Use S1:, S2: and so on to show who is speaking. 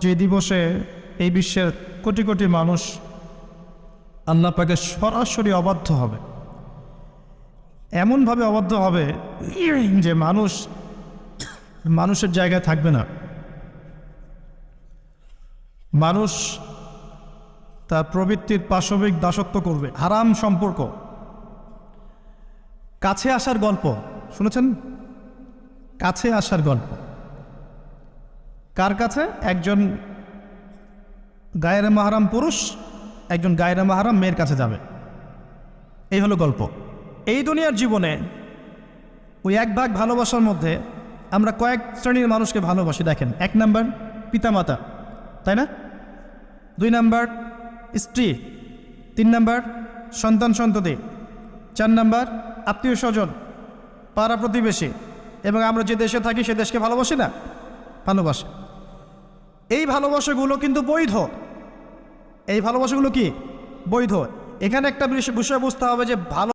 S1: যে দিবসে এই বিশ্বের কোটি কোটি মানুষ আল্লাহ পাকে সরাসরি অবাধ্য হবে, এমনভাবে অবাধ্য হবে যে মানুষ মানুষের জায়গায় থাকবে না। মানুষ তার প্রবৃত্তির পাশবিক দাসত্ব করবে। হারাম সম্পর্ক। কাছে আসার গল্প, শুনেছেন? কাছে আসার গল্প। কার কাছে? একজন গায়ের মাহারাম পুরুষ, একজন গায়ের মাহারাম মেয়ের কাছে যাবে। এই হলো গল্প। এই দুনিয়ার জীবনে ওই এক ভাগ ভালোবাসার মধ্যে আমরা কয়েক শ্রেণির মানুষকে ভালোবাসি, দেখেন। এক নাম্বার, পিতামাতা, তাই না? দুই নাম্বার, স্ত্রী। তিন নাম্বার, সন্তান সন্ততি। চার নাম্বার, আত্মীয় স্বজন, পাড়া প্রতিবেশী। এবং আমরা যে দেশে থাকি, সে দেশকে ভালোবাসি না? ভালোবাসে। এই ভালোবাসাগুলো কিন্তু বৈধ। এই ভালোবাসাগুলো কি? বৈধ। এখানে একটা বিষয় বুঝতে হবে যে ভালো